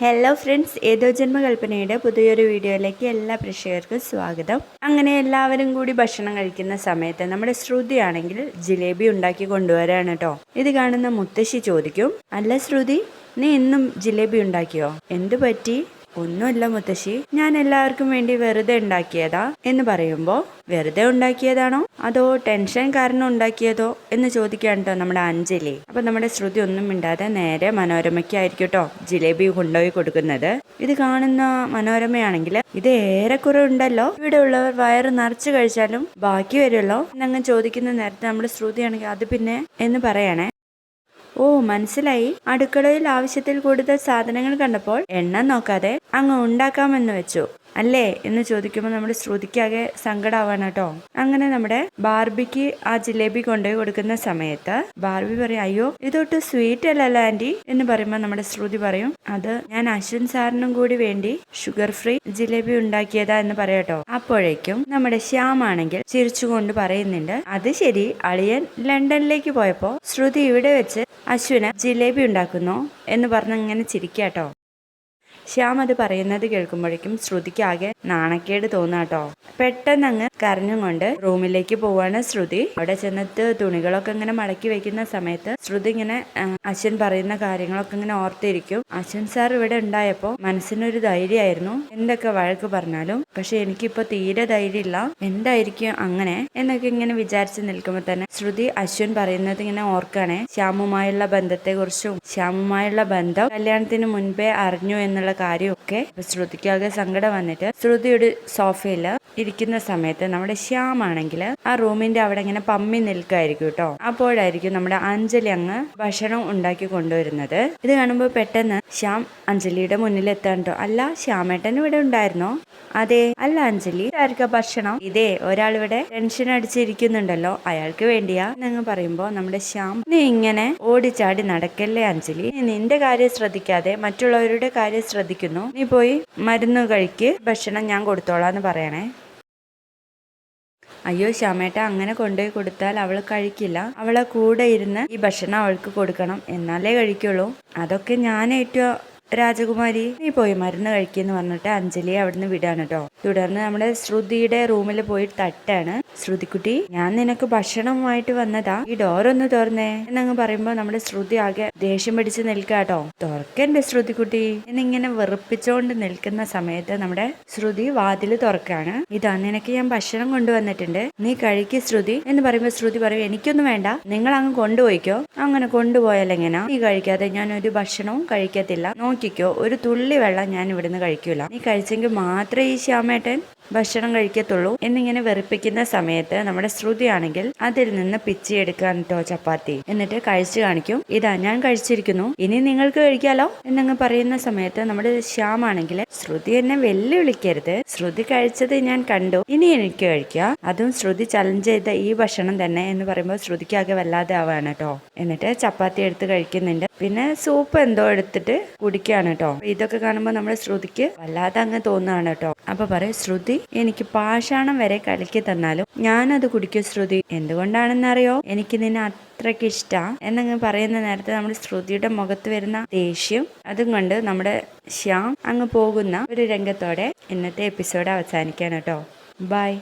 Hello friends ഏതോ ജന്മകൽപ്പനയുടെ പുതിയൊരു വീഡിയോയിലേക്ക് എല്ലാ പ്രേക്ഷകർക്കും സ്വാഗതം. അങ്ങനെ എല്ലാവരും കൂടി ഭക്ഷണം കഴിക്കുന്ന സമയത്ത് നമ്മുടെ ശ്രുതിയാണെങ്കിൽ ജിലേബി ഉണ്ടാക്കി കൊണ്ടുവരാണ് കേട്ടോ. ഇത് കാണുന്ന മുത്തശ്ശി ചോദിക്കും അല്ല ശ്രുതി നീ ഇന്നും ജിലേബി ഉണ്ടാക്കിയോ? എന്തു പറ്റി? ഒന്നുമില്ല മുത്തശ്ശി ഞാൻ എല്ലാവർക്കും വേണ്ടി വെറുതെ ഉണ്ടാക്കിയതാ എന്ന് പറയുമ്പോൾ വെറുതെ ഉണ്ടാക്കിയതാണോ? അതോ ടെൻഷൻ കാരണം ഉണ്ടാക്കിയതോ എന്ന് ചോദിക്കുകയാണ് കേട്ടോ നമ്മുടെ അഞ്ജലി. അപ്പൊ നമ്മുടെ ശ്രുതി ഒന്നും മിണ്ടാതെ നേരെ മനോരമയ്ക്കായിരിക്കും കേട്ടോ ജിലേബി കൊണ്ടുപോയി കൊടുക്കുന്നത്. ഇത് കാണുന്ന മനോരമയാണെങ്കിൽ ഇത് ഏറെക്കുറെ ഉണ്ടല്ലോ. ഇവിടെ ഉള്ളവർ വയറ് നിറച്ച് കഴിച്ചാലും ബാക്കി വരുമല്ലോ എന്നങ്ങ് ചോദിക്കുന്ന നേരത്തെ നമ്മുടെ ശ്രുതിയാണെങ്കിൽ അത് പിന്നെ എന്ന് പറയണേ. ഓ മനസ്സിലായി. അടുക്കളയിൽ ആവശ്യത്തിൽ കൂടുതൽ സാധനങ്ങൾ കണ്ടപ്പോൾ എണ്ണം നോക്കാതെ അങ്ങ് ഉണ്ടാക്കാമെന്ന് വെച്ചു. അല്ലേ എന്ന് ചോദിക്കുമ്പോൾ നമ്മുടെ ശ്രുതിക്കാകെ സങ്കടമാവാണ് കേട്ടോ അങ്ങനെ നമ്മുടെ ബാർബിക്ക് ആ ജിലേബി കൊണ്ടുപോയി കൊടുക്കുന്ന സമയത്ത് ബാർബി പറയും അയ്യോ ഇതൊട്ട് സ്വീറ്റ് അല്ലല്ലോ ആന്റി എന്ന് പറയുമ്പോൾ നമ്മുടെ ശ്രുതി പറയും അത് ഞാൻ അശ്വിൻ സാറിനും കൂടി വേണ്ടി ഷുഗർ ഫ്രീ ജിലേബി ഉണ്ടാക്കിയതാ എന്ന് പറയട്ടോ അപ്പോഴേക്കും നമ്മുടെ ശ്യാം ആണെങ്കിൽ ചിരിച്ചുകൊണ്ട് പറയുന്നുണ്ട് അത് ശരി അളിയൻ ലണ്ടനിലേക്ക് പോയപ്പോ ശ്രുതി ഇവിടെ വെച്ച് അശ്വിന് ജിലേബി ഉണ്ടാക്കുന്നു എന്ന് പറഞ്ഞ് ഇങ്ങനെ ചിരിക്കാട്ടോ. ശ്യാം അത് പറയുന്നത് കേൾക്കുമ്പോഴേക്കും ശ്രുതിക്ക് ആകെ നാണക്കേട് തോന്നാട്ടോ പെട്ടെന്ന് അങ്ങ് കരഞ്ഞും കൊണ്ട് റൂമിലേക്ക് പോവാണ് ശ്രുതി. അവിടെ ചെന്നിട്ട് തുണികളൊക്കെ ഇങ്ങനെ മടക്കി വെക്കുന്ന സമയത്ത് ശ്രുതി ഇങ്ങനെ അശ്വൻ പറയുന്ന കാര്യങ്ങളൊക്കെ ഇങ്ങനെ ഓർത്തിരിക്കും. അശ്വൻ സാർ ഇവിടെ ഉണ്ടായപ്പോ മനസ്സിനൊരു ധൈര്യമായിരുന്നു. എന്തൊക്കെ വഴക്ക് പറഞ്ഞാലും പക്ഷെ എനിക്കിപ്പോ തീരെ ധൈര്യമില്ല എന്തായിരിക്കും അങ്ങനെ എന്നൊക്കെ ഇങ്ങനെ വിചാരിച്ച് നിൽക്കുമ്പോൾ തന്നെ ശ്രുതി അശ്വൻ പറയുന്നത് ഇങ്ങനെ ഓർക്കാണേ. ശ്യാമുമായുള്ള ബന്ധത്തെ കുറിച്ചും ശ്യാമുമായുള്ള ബന്ധം കല്യാണത്തിന് മുൻപേ അറിഞ്ഞു എന്നുള്ള കാര്യമൊക്കെ ഇപ്പൊ ശ്രുതിക്കാകെ സങ്കടം വന്നിട്ട് ശ്രുതിയുടെ സോഫയിൽ ഇരിക്കുന്ന സമയത്ത് നമ്മുടെ ശ്യാം ആണെങ്കിൽ ആ റൂമിന്റെ അവിടെ ഇങ്ങനെ പമ്മി നിൽക്കായിരിക്കും കേട്ടോ. അപ്പോഴായിരിക്കും നമ്മുടെ അഞ്ജലി അങ്ങ് ഭക്ഷണം ഉണ്ടാക്കി കൊണ്ടുവരുന്നത്. ഇത് കാണുമ്പോൾ പെട്ടെന്ന് ശ്യാം അഞ്ജലിയുടെ മുന്നിൽ എത്താൻ കേട്ടോ അല്ല ശ്യാമേട്ടൻ ഇവിടെ ഉണ്ടായിരുന്നോ? അതെ അല്ല അഞ്ജലി ആർക്കാ ഭക്ഷണം. ഇതേ ഒരാൾ ഇവിടെ ടെൻഷൻ അടിച്ചിരിക്കുന്നുണ്ടല്ലോ. അയാൾക്ക് വേണ്ടിയാ എന്നങ്ങ് പറയുമ്പോ നമ്മുടെ ശ്യാം നീ ഇങ്ങനെ ഓടിച്ചാടി നടക്കല്ലേ അഞ്ജലി? നീ നിന്റെ കാര്യം ശ്രദ്ധിക്കാതെ മറ്റുള്ളവരുടെ കാര്യം ശ്രദ്ധിക്കുന്നു. നീ പോയി മരുന്ന് കഴിക്ക് ഭക്ഷണം ഞാൻ കൊടുത്തോളാം എന്ന് പറയണേ. അയ്യോ ശ്യാമേട്ട അങ്ങനെ കൊണ്ടുപോയി കൊടുത്താൽ അവൾ കഴിക്കില്ല. അവളെ കൂടെ ഇരുന്ന് ഈ ഭക്ഷണം അവൾക്ക് കൊടുക്കണം. എന്നാലേ കഴിക്കുള്ളൂ. അതൊക്കെ ഞാൻ ഏറ്റവും രാജകുമാരി നീ പോയി മരുന്ന് കഴിക്കുന്നു പറഞ്ഞിട്ട് അഞ്ജലിയെ അവിടുന്ന് വിടാണ് കേട്ടോ തുടർന്ന് നമ്മുടെ ശ്രുതിയുടെ റൂമിൽ പോയി തട്ടാണ്. ശ്രുതിക്കുട്ടി ഞാൻ നിനക്ക് ഭക്ഷണമായിട്ട് വന്നതാ. ഈ ഡോറൊന്ന് തുറന്നേ. എന്നങ്ങ് പറയുമ്പോ നമ്മുടെ ശ്രുതി ആകെ ദേഷ്യം പിടിച്ച് നിൽക്കാട്ടോ തുറക്കണ്ടേ ശ്രുതിക്കുട്ടി? എന്നിങ്ങനെ വെറുപ്പിച്ചോണ്ട് നിൽക്കുന്ന സമയത്ത് നമ്മുടെ ശ്രുതി വാതിൽ തുറക്കാണ്. ഇതാ നിനക്ക് ഞാൻ ഭക്ഷണം കൊണ്ടുവന്നിട്ടുണ്ട്. നീ കഴിക്ക് ശ്രുതി. എന്ന് പറയുമ്പോ ശ്രുതി പറയും എനിക്കൊന്നും വേണ്ട. നിങ്ങൾ അങ്ങ് കൊണ്ടുപോയിക്കോ. അങ്ങനെ കൊണ്ടുപോയാലെങ്ങനെ നീ കഴിക്കാതെ ഞാൻ ഒരു ഭക്ഷണവും കഴിക്കത്തില്ല. നോക്കിക്കോ ഒരു തുള്ളി വെള്ളം ഞാൻ ഇവിടുന്ന് കഴിക്കൂല. നീ കഴിച്ചെങ്കിൽ മാത്രമേ ഈ ശ്യാമേട്ടൻ ഭക്ഷണം കഴിക്കത്തുള്ളൂ എന്നിങ്ങനെ വെറുപ്പിക്കുന്ന സമയത്ത് നമ്മുടെ ശ്രുതിയാണെങ്കിൽ അതിൽ നിന്ന് പിച്ചിയെടുക്കാൻ കേട്ടോ ചപ്പാത്തി. എന്നിട്ട് കഴിച്ചു കാണിക്കും. ഇതാ ഞാൻ കഴിച്ചിരിക്കുന്നു. ഇനി നിങ്ങൾക്ക് കഴിക്കാലോ? എന്നങ്ങ് പറയുന്ന സമയത്ത് നമ്മുടെ ശ്യാം ആണെങ്കിൽ ശ്രുതി എന്നെ വെല്ലുവിളിക്കരുത്. ശ്രുതി കഴിച്ചത് ഞാൻ കണ്ടു. ഇനി എനിക്ക് കഴിക്കാം. അതും ശ്രുതി ചലഞ്ച് ചെയ്ത ഈ ഭക്ഷണം തന്നെ എന്ന് പറയുമ്പോൾ ശ്രുതിക്കാകെ വല്ലാതെ ആവാണ് കേട്ടോ എന്നിട്ട് ചപ്പാത്തി എടുത്ത് കഴിക്കുന്നുണ്ട്. പിന്നെ സൂപ്പ് എന്തോ എടുത്തിട്ട് കുടിക്കുകയാണ് കേട്ടോ ഇതൊക്കെ കാണുമ്പോൾ നമ്മുടെ ശ്രുതിക്ക് വല്ലാതെ അങ്ങ് തോന്നുകയാണ് കേട്ടോ അപ്പൊ പറയും ശ്രുതി എനിക്ക് പാഷാണം വരെ കലക്കി തന്നാലും ഞാനത് കുടിക്കും ശ്രുതി. എന്തുകൊണ്ടാണെന്നറിയോ? എനിക്ക് നിന്നെ അത്രയ്ക്ക് ഇഷ്ടാ. എന്നങ്ങ് പറയുന്ന നേരത്തെ നമ്മുടെ ശ്രുതിയുടെ മുഖത്ത് വരുന്ന ദേഷ്യം അതും കൊണ്ട് നമ്മുടെ ശ്യാം അങ്ങ് പോകുന്ന ഒരു രംഗത്തോടെ ഇന്നത്തെ എപ്പിസോഡ് അവസാനിക്കാൻ കേട്ടോ. ബൈ.